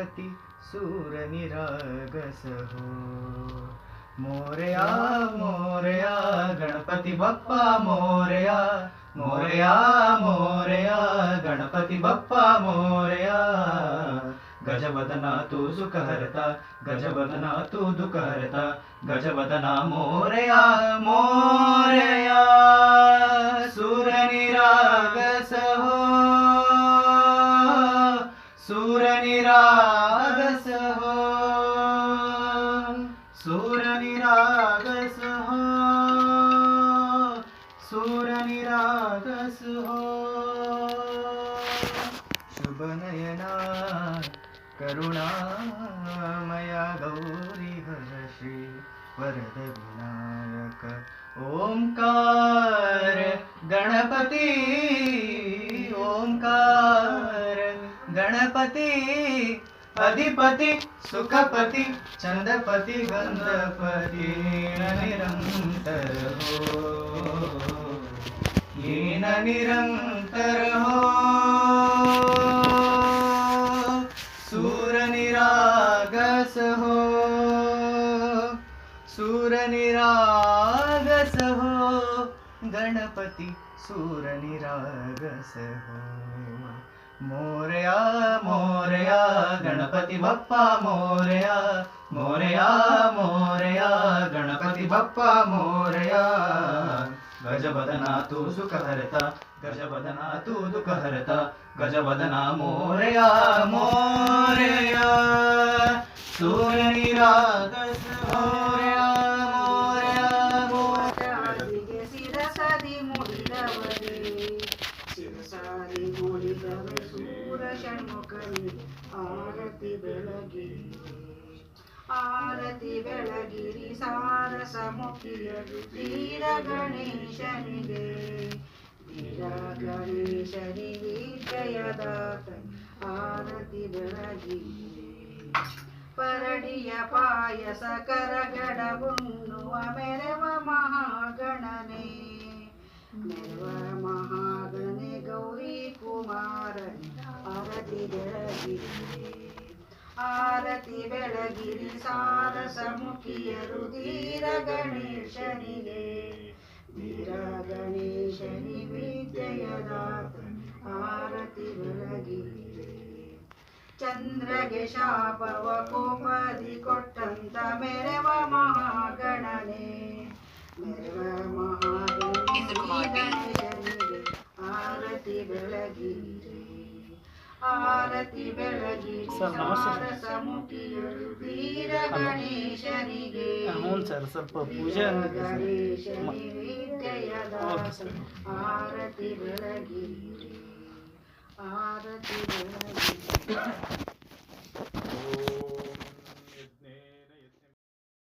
पती सूर निरागस हो। मोरया मोरया गणपती बप्पा मोरया। मोरया मोरया गणपती बप्पा मोरया। गजवदना तू सुखहरता गजवदना तू दुखहरता गजवदना मोरया मोरया। सूरनिरागस हो। सूरनिरागस निरागस हो शुभनयना करुणामया गौरी हरशी वरदविनायक ओंकार। गणपती। ओंकार। गणपती। ಅಧಿಪತಿ ಸುಖಪತಿ ಚಂದಪತಿ, ಗಂಧಪತಿ ನಿರಂತರ ಹೋ ಏನ ನಿರಂತರ ಹೋ ಸೂರ ನಿರಾಗಸ ಹೋ ಸೂರ ನಿರಾಗಸ ಹೋ ಗಣಪತಿ ಸೂರ ನಿರಾಗಸ ಹೋ मोरया मोरया गणपती बप्पा मोरया. मोरया मोरया गणपती बप्पा मोरया. गजबदना तू सुखहरता गजबदना तू दुःखहरता गजवदना मोरया मोरया ಸೂರ ಷಣ್ಮುಖನಿ ಆರತಿ ಬೆಳಗಿರಿ ಆರತಿ ಬೆಳಗಿರಿ ಸಾರಸ ಮುಖಿಯರು ವೀರ ಗಣೇಶನಿಗೆ. ವೀರ ಗಣೇಶನಿಗೆ ಜಯದಾತ ಆರತಿ ಬೆಳಗಿರಿ. ಪರಡಿಯ ಪಾಯಸ ಕರಗಡ ಉಣ್ಣುವ ಮೆರವ ಮಹಾಗಣನೆ. ಮೆರವ ಆರತಿ ಬೆಳಗಿರಿ ಆರತಿ ಬೆಳಗಿರಿ ಸಾರಸ ಮುಖಿಯರು ಧೀರ ಗಣೇಶನಿಗೆ ಧೀರ ಗಣೇಶನಿ ವಿದ್ಯೆಯದಾತ ಆರತಿ ಬೆಳಗಿರಿ. ಚಂದ್ರಗೆ ಶಾಪವ ಕೋಪದಿ ಕೊಟ್ಟಂತ, ಮೆರವ ಮಹಾಗಣನೆ. ಮೆರವ ಆರತಿ ಬೆಳಗಿರಿ ಸರ್, ನಮಸ್ತೆ ಸರ್. ಸಾರಸ ಮುಖಿಯರು ವೀರ ಗಣೇಶನಿಗೆ ಹ್ಞೂ ಸರ್ ಸ್ವಲ್ಪ ಪೂಜೆ ವೀರ ಅಂದಿದೆ ಸರ್ ಗಣೇಶನಿ ವಿದ್ಯೆಯದಾತ ಓಕೆ ಸರ್. ಆರತಿ ಬೆಳಗಿರಿ ಆರತಿ ಬೆಳಗಿರಿ